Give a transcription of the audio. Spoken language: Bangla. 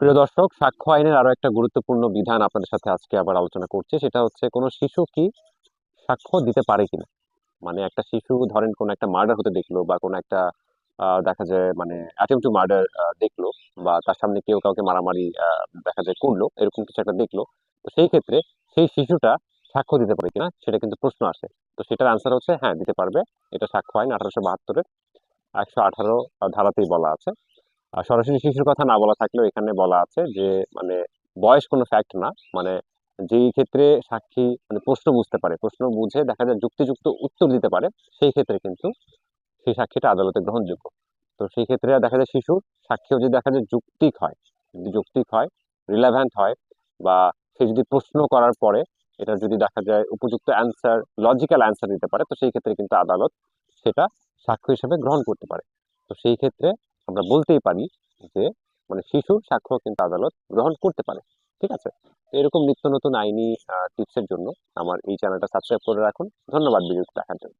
প্রিয় দর্শক, সাক্ষ্য আইনের আরও একটা গুরুত্বপূর্ণ বিধান আপনাদের সাথে আজকে আবার আলোচনা করছি। সেটা হচ্ছে, কোনো শিশু কি সাক্ষ্য দিতে পারে কিনা? মানে একটা শিশু, ধরেন কোনো একটা মার্ডার হতে দেখল বা কোনো একটা দেখা যায় মানে অ্যাটেম্প টু মার্ডার দেখল বা তার সামনে কেউ কাউকে মারামারি দেখা যায় করল, এরকম কিছু একটা দেখল, তো সেই ক্ষেত্রে সেই শিশুটা সাক্ষ্য দিতে পারে কিনা সেটা কিন্তু প্রশ্ন আসে। তো সেটার আনসার হচ্ছে হ্যাঁ দিতে পারবে। এটা সাক্ষ্য আইন আঠারোশো বাহাত্তরের একশো আঠারো ধারাতেই বলা আছে। সরাসরি শিশুর কথা না বলা থাকলেও এখানে বলা আছে যে মানে বয়স কোনো ফ্যাক্ট না। মানে যেই ক্ষেত্রে সাক্ষী মানে প্রশ্ন বুঝতে পারে, প্রশ্ন বুঝে দেখা যায় যুক্তিযুক্ত উত্তর দিতে পারে, সেই ক্ষেত্রে কিন্তু সেই সাক্ষীটা আদালতে গ্রহণযোগ্য। তো সেই ক্ষেত্রে দেখা যায় শিশুর সাক্ষীও যদি দেখা যায় যুক্তিক হয়, যদি যৌক্তিক হয় রিলেভেন্ট হয়, বা সে যদি প্রশ্ন করার পরে এটা যদি দেখা যায় উপযুক্ত অ্যান্সার লজিক্যাল অ্যান্সার দিতে পারে, তো সেই ক্ষেত্রে কিন্তু আদালত সেটা সাক্ষ্য হিসেবে গ্রহণ করতে পারে। তো সেই ক্ষেত্রে আমরা বলতেই পারি যে মানে শিশুর সাক্ষ্য কিন্তু আদালত গ্রহণ করতে পারে। ঠিক আছে? এরকম নিত্য নতুন আইনি টিপসের জন্য আমার এই চ্যানেলটা সাবস্ক্রাইব করে রাখুন। ধন্যবাদ ভিডিওটি দেখার জন্য।